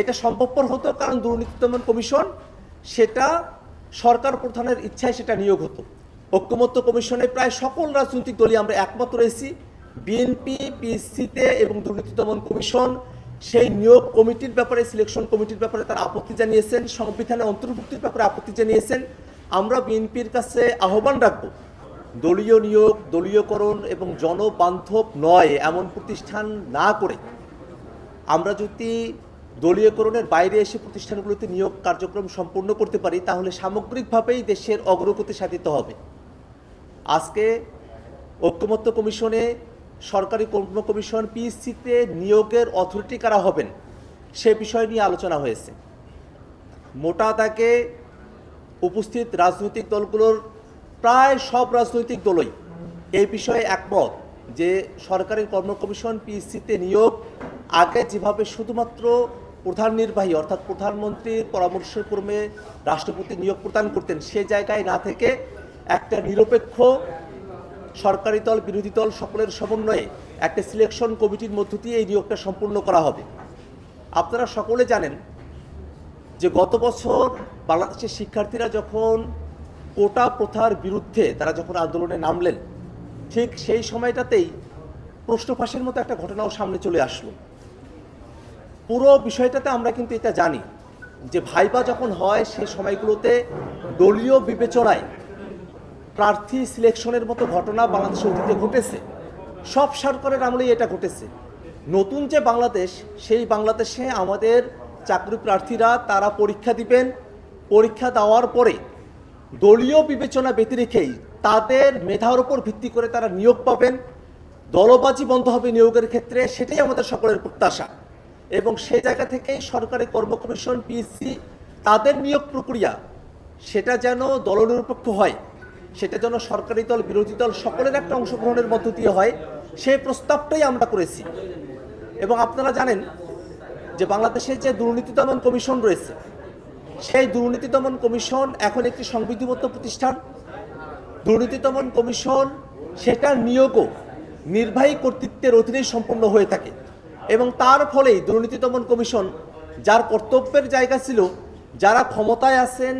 এটা সম্ভবপর হতো কারণ দুর্নীতি দমন কমিশন সেটা সরকার প্রধানের ইচ্ছায় সেটা নিয়োগ হতো। ঐক্যমত্য কমিশনে প্রায় সকল রাজনৈতিক দলই আমরা একমত রয়েছি। বিএনপি পিএসসিতে এবং দুর্নীতি দমন কমিশন সেই নিয়োগ কমিটির ব্যাপারে সিলেকশন কমিটির ব্যাপারে তারা আপত্তি জানিয়েছেন সংবিধানে অন্তর্ভুক্তির ব্যাপারে আপত্তি জানিয়েছেন। আমরা বিএনপির কাছে আহ্বান রাখব, দলীয় নিয়োগ, দলীয়করণ এবং জনবান্ধব নয় এমন প্রতিষ্ঠান না করে আমরা যদি দলীয়করণের বাইরে এসে প্রতিষ্ঠানগুলোতে নিয়োগ কার্যক্রম সম্পূর্ণ করতে পারি, তাহলে সামগ্রিকভাবেই দেশের অগ্রগতি সাধিত হবে। আজকে ঐক্যমত্য কমিশনে সরকারি কর্ম কমিশন পিএসসিতে নিয়োগের অথরিটি কারা হবেন, সে বিষয় নিয়ে আলোচনা হয়েছে। মোটা তাকে উপস্থিত রাজনৈতিক দলগুলোর প্রায় সব রাজনৈতিক দলই এই বিষয়ে একমত যে সরকারি কর্ম কমিশন পিএসসিতে নিয়োগ আগে যেভাবে শুধুমাত্র প্রধান নির্বাহী অর্থাৎ প্রধানমন্ত্রীর পরামর্শক্রমে রাষ্ট্রপতি নিয়োগ প্রদান করতেন, সে জায়গায় না থেকে একটা নিরপেক্ষ সরকারি দল, বিরোধী দল সকলের সমন্বয়ে একটা সিলেকশন কমিটির মধ্য দিয়ে এই নিয়োগটা সম্পূর্ণ করা হবে। আপনারা সকলে জানেন যে গত বছর বাংলাদেশের শিক্ষার্থীরা যখন কোটা প্রথার বিরুদ্ধে তারা যখন আন্দোলনে নামলেন, ঠিক সেই সময়টাতেই প্রশ্ন ফাঁসের মতো একটা ঘটনাও সামনে চলে আসলো। পুরো বিষয়টাতে আমরা কিন্তু এটা জানি যে ভাইবা যখন হয় সেই সময়গুলোতে দলীয় বিবেচনায় প্রার্থী সিলেকশনের মতো ঘটনা বাংলাদেশে অতীতে ঘটেছে। সব সরকারের আমলেই এটা ঘটেছে। নতুন যে বাংলাদেশ, সেই বাংলাদেশে আমাদের চাকরি প্রার্থীরা তারা পরীক্ষা দিবেন। পরীক্ষা দেওয়ার পরে দলীয় বিবেচনা ব্যতি রেখেই তাদের মেধার উপর ভিত্তি করে তারা নিয়োগ পাবেন। দলবাজি বন্ধ হবে নিয়োগের ক্ষেত্রে, সেটাই আমাদের সকলের প্রত্যাশা। এবং সে জায়গা থেকেই সরকারি কর্ম কমিশন পিএসসি তাদের নিয়োগ প্রক্রিয়া, সেটা যেন দলনিরপেক্ষ হয়, সেটা যেন সরকারি দল, বিরোধী দল সকলের একটা অংশগ্রহণের মধ্য দিয়ে হয়, সেই প্রস্তাবটাই আমরা করেছি। এবং আপনারা জানেন যে বাংলাদেশের যে দুর্নীতি দমন কমিশন রয়েছে, সেই দুর্নীতি দমন কমিশন এখন একটি সংবিধিবদ্ধ প্রতিষ্ঠান। দুর্নীতি দমন কমিশন সেটার নিয়োগও নির্বাহী কর্তৃত্বের অধীনেই সম্পন্ন হয়ে থাকে। এবং তার ফলেই দুর্নীতি দমন কমিশন, যার কর্তব্যের জায়গা ছিল যারা ক্ষমতায় আছেন,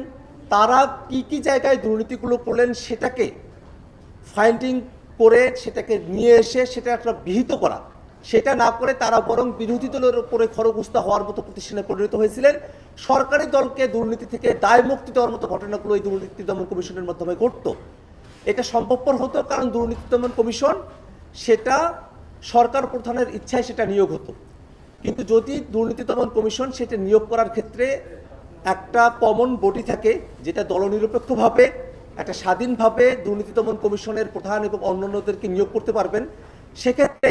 তারা কি কি জায়গায় দুর্নীতিগুলো করলেন সেটাকে ফাইন্ডিং করে, সেটাকে নিয়ে এসে সেটা একটা বিহিত করা। সেটা না করে তারা বরং বিরোধী দলের উপরে খরগোস্তা হওয়ার মতো প্রতিষ্ঠানে পরিণত হয়েছিলেন। সরকারি দলকে দুর্নীতি থেকে দায় মুক্তি দেওয়ার মতো ঘটনাগুলো এই দুর্নীতি দমন কমিশনের মাধ্যমে ঘটতো। এটা সম্ভবপর হতো কারণ দুর্নীতি দমন কমিশন সেটা সরকার প্রধানের ইচ্ছায় সেটা নিয়োগ হতো। কিন্তু যদি দুর্নীতি দমন কমিশন সেটা নিয়োগ করার ক্ষেত্রে একটা কমন বডি থাকে, যেটা দলনিরপেক্ষভাবে, একটা স্বাধীনভাবে দুর্নীতি দমন কমিশনের প্রধান এবং অন্যান্যদেরকে নিয়োগ করতে পারবেন, সেক্ষেত্রে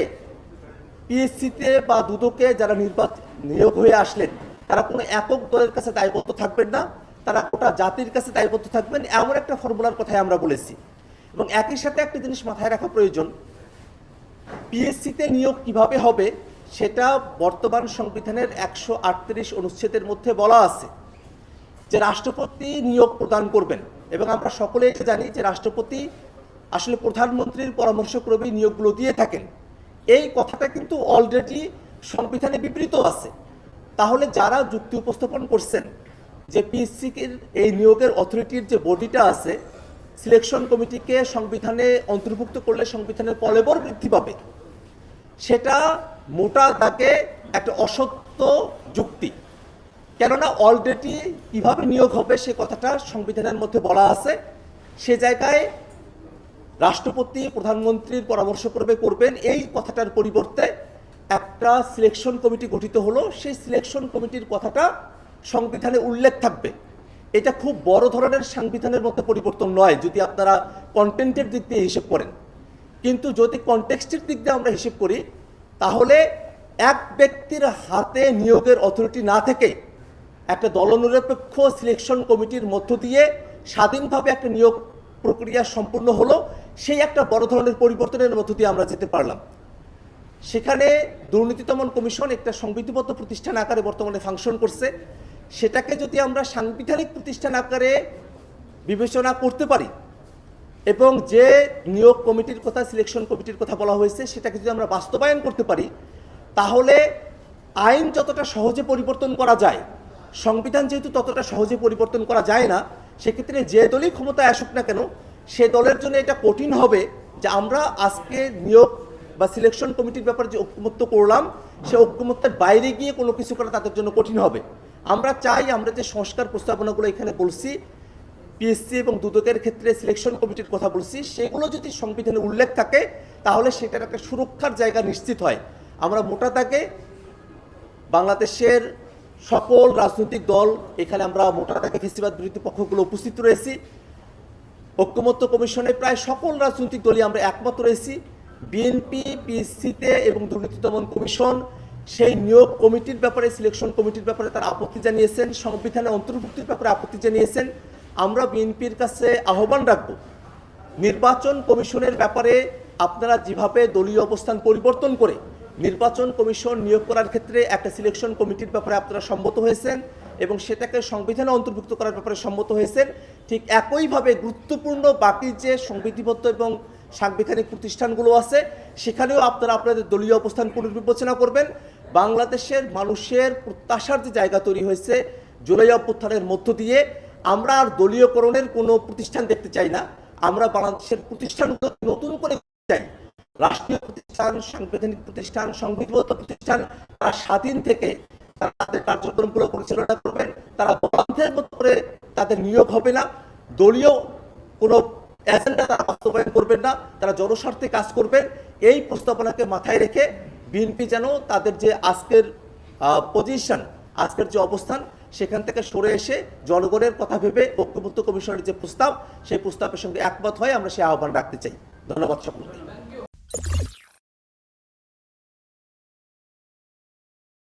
পিএসসিতে বা দুদকে যারা নির্বাচন নিয়োগ হয়ে আসলেন, তারা কোনো একক দলের কাছে দায়বদ্ধ থাকবেন না, তারা গোটা জাতির কাছে দায়বদ্ধ থাকবেন, এমন একটা ফর্মুলার কথাই আমরা বলেছি। এবং একই সাথে একটা জিনিস মাথায় রাখা প্রয়োজন পিএসসিতে নিয়োগ কীভাবে হবে, সেটা বর্তমান সংবিধানের একশো আটত্রিশ অনুচ্ছেদের মধ্যে বলা আছে যে রাষ্ট্রপতি নিয়োগ প্রদান করবেন। এবং আমরা সকলে এটা জানি যে রাষ্ট্রপতি আসলে প্রধানমন্ত্রীর পরামর্শক্রমে নিয়োগগুলো দিয়ে থাকেন। এই কথাটা কিন্তু অলরেডি সংবিধানে বিবৃত আছে। তাহলে যারা যুক্তি উপস্থাপন করছেন যে পিএসসির এই নিয়োগের অথরিটির যে বডিটা আছে সিলেকশন কমিটিকে সংবিধানে অন্তর্ভুক্ত করলে সংবিধানের কলেবর বৃদ্ধি পাবে। সেটা মোটা দাগে একটা অসত্য যুক্তি। কেননা অলরেডি কীভাবে নিয়োগ হবে সে কথাটা সংবিধানের মধ্যে বলা আছে। সে জায়গায় রাষ্ট্রপতি, প্রধানমন্ত্রীর পরামর্শ করবে, করবেন। এই কথাটার পরিবর্তে একটা সিলেকশন কমিটি গঠিত হলো। সেই সিলেকশন কমিটির কথাটা সংবিধানে উল্লেখ থাকবে। এটা খুব বড় ধরনের সংবিধানের মধ্যে পরিবর্তন নয়, যদি আপনারা কন্টেন্টের দিক দিয়ে হিসেব করেন। কিন্তু যদি কনটেক্সটের দিক দিয়ে আমরা হিসেব করি, তাহলে এক ব্যক্তির হাতে নিয়োগের অথরিটি না থেকে একটা দলনিরপেক্ষ সিলেকশন কমিটির মধ্য দিয়ে স্বাধীনভাবে একটা নিয়োগ প্রক্রিয়া সম্পূর্ণ হলো, সেই একটা বড় ধরনের পরিবর্তনের মধ্য দিয়ে আমরা যেতে পারলাম। সেখানে দুর্নীতি দমন কমিশন একটা সংবিধিবদ্ধ প্রতিষ্ঠান আকারে বর্তমানে ফাংশন করছে। সেটাকে যদি আমরা সাংবিধানিক প্রতিষ্ঠান আকারে বিবেচনা করতে পারি এবং যে নিয়োগ কমিটির কথা সিলেকশন কমিটির কথা বলা হয়েছে, সেটাকে যদি আমরা বাস্তবায়ন করতে পারি, তাহলে আইন যতটা সহজে পরিবর্তন করা যায়, সংবিধান যেহেতু ততটা সহজে পরিবর্তন করা যায় না, সেক্ষেত্রে যে দলই ক্ষমতায় আসুক না কেন, সে দলের জন্য এটা কঠিন হবে যে আমরা আজকে নিয়োগ বা সিলেকশন কমিটির ব্যাপারে যে ঐক্যমত্য করলাম, সে ঐক্যমত্যের বাইরে গিয়ে কোনো কিছু করা তাদের জন্য কঠিন হবে। আমরা চাই আমরা যে সংস্কার প্রস্তাবনাগুলো এখানে বলছি পিএসসি এবং দুদকের ক্ষেত্রে সিলেকশন কমিটির কথা বলছি, সেগুলো যদি সংবিধানে উল্লেখ থাকে, তাহলে সেটার একটা সুরক্ষার জায়গা নিশ্চিত হয়। আমরা মোটা তাকে বাংলাদেশের সকল রাজনৈতিক দল, এখানে আমরা মোটা তাকে ফেস্টিভাল বিরোধী পক্ষগুলো উপস্থিত রয়েছি। ঐক্যমত্য কমিশনে প্রায় সকল রাজনৈতিক দলই আমরা একমত রয়েছি। বিএনপি পিএসসিতে এবং দুর্নীতি দমন কমিশন সেই নিয়োগ কমিটির ব্যাপারে সিলেকশন কমিটির ব্যাপারে তারা আপত্তি জানিয়েছেন সংবিধানে অন্তর্ভুক্তির ব্যাপারে আপত্তি জানিয়েছেন। আমরা বিএনপির কাছে আহ্বান রাখব, নির্বাচন কমিশনের ব্যাপারে আপনারা যেভাবে দলীয় অবস্থান পরিবর্তন করে নির্বাচন কমিশন নিয়োগ করার ক্ষেত্রে একটা সিলেকশন কমিটির ব্যাপারে আপনারা সম্মত হয়েছেন এবং সেটাকে সংবিধানে অন্তর্ভুক্ত করার ব্যাপারে সম্মত হয়েছেন, ঠিক একইভাবে গুরুত্বপূর্ণ বাকি যে সংবিধিবদ্ধ এবং সাংবিধানিক প্রতিষ্ঠানগুলো আছে, সেখানেও আপনারা আপনাদের দলীয় অবস্থান পুনর্বিবেচনা করবেন। বাংলাদেশের মানুষের প্রত্যাশার যে জায়গা তৈরি হয়েছে, জুলাই অভ্যুত্থানের মধ্য দিয়ে আমরা আর দলীয়করণের কোনো প্রতিষ্ঠান দেখতে চাই না। আমরা বাংলাদেশের প্রতিষ্ঠানগুলো নতুন করে চাই। রাষ্ট্রীয় প্রতিষ্ঠান, সাংবিধানিক প্রতিষ্ঠান, সংবিধিবদ্ধ প্রতিষ্ঠান, তারা স্বাধীন থেকে তারা তাদের কার্যক্রমগুলো পরিচালনা করবেন। তারা বন্ধের মতো করে তাদের নিয়োগ হবে না। দলীয় কোনো এজেন্ডা তারা বাস্তবায়ন করবেন না। তারা জনস্বার্থে কাজ করবেন। এই প্রস্তাবনাকে মাথায় রেখে বিএনপি যেন তাদের যে আজকের পজিশন আজকের যে অবস্থান সেখান থেকে সরে এসে জনগণের কথা ভেবে ঐক্যবদ্ধ কমিশনের যে প্রস্তাব, সেই প্রস্তাবের সঙ্গে একমত হয়ে আমরা সে আহ্বান রাখতে চাই। ধন্যবাদ সকলকে।